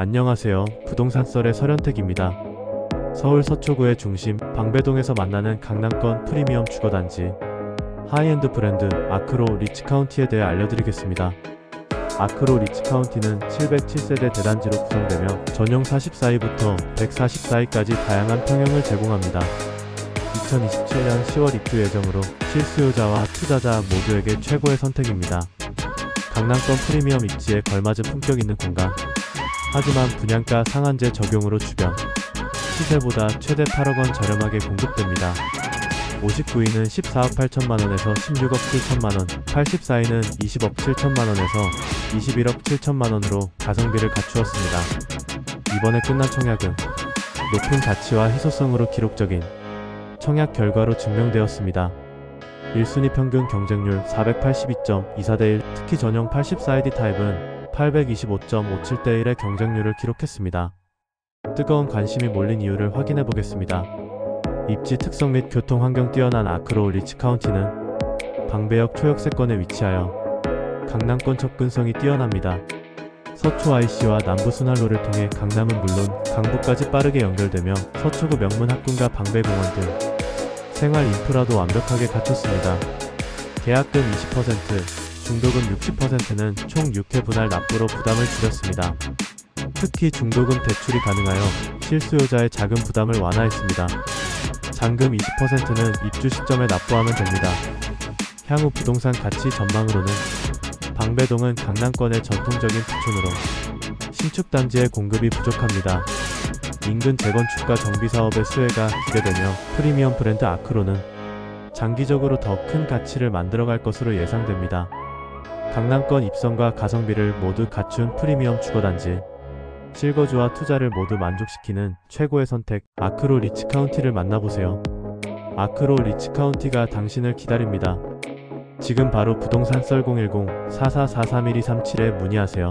안녕하세요. 부동산 썰의 설현택입니다. 서울 서초구의 중심 방배동에서 만나는 강남권 프리미엄 주거단지 하이엔드 브랜드 아크로 리치 카운티에 대해 알려드리겠습니다. 아크로 리치 카운티는 707세대 대단지로 구성되며 전용 44위부터 144위까지 다양한 평형을 제공합니다. 2027년 10월 입주 예정으로 실수요자와 투자자 모두에게 최고의 선택입니다. 강남권 프리미엄 입지에 걸맞은 품격 있는 공간 하지만 분양가 상한제 적용으로 주변 시세보다 최대 8억 원 저렴하게 공급됩니다. 59위는 14억 8천만 원에서 16억 7천만 원, 84위는 20억 7천만 원에서 21억 7천만 원으로 가성비를 갖추었습니다. 이번에 끝난 청약은 높은 가치와 희소성으로 기록적인 청약 결과로 증명되었습니다. 1순위 평균 경쟁률 482.24대 1, 특히 전용 84ID 타입은 825.57대 1의 경쟁률을 기록했습니다. 뜨거운 관심이 몰린 이유를 확인해 보겠습니다. 입지 특성 및 교통 환경 뛰어난 아크로 리치 카운티는 방배역 초역세권에 위치하여 강남권 접근성이 뛰어납니다. 서초 IC와 남부 순환로를 통해 강남은 물론 강북까지 빠르게 연결되며 서초구 명문 학군과 방배공원 등 생활 인프라도 완벽하게 갖췄습니다. 계약금 20%, 중도금 60%는 총 6회 분할 납부로 부담을 줄였습니다. 특히 중도금 대출이 가능하여 실수요자의 자금 부담을 완화했습니다. 잔금 20%는 입주 시점에 납부하면 됩니다. 향후 부동산 가치 전망으로는 방배동은 강남권의 전통적인 부촌으로 신축 단지의 공급이 부족합니다. 인근 재건축과 정비 사업의 수혜가 기대되며 프리미엄 브랜드 아크로는 장기적으로 더 큰 가치를 만들어갈 것으로 예상됩니다. 강남권 입성과 가성비를 모두 갖춘 프리미엄 주거단지 실거주와 투자를 모두 만족시키는 최고의 선택 아크로 리치 카운티를 만나보세요. 아크로 리치 카운티가 당신을 기다립니다. 지금 바로 부동산 썰 010-4443-1237에 문의하세요.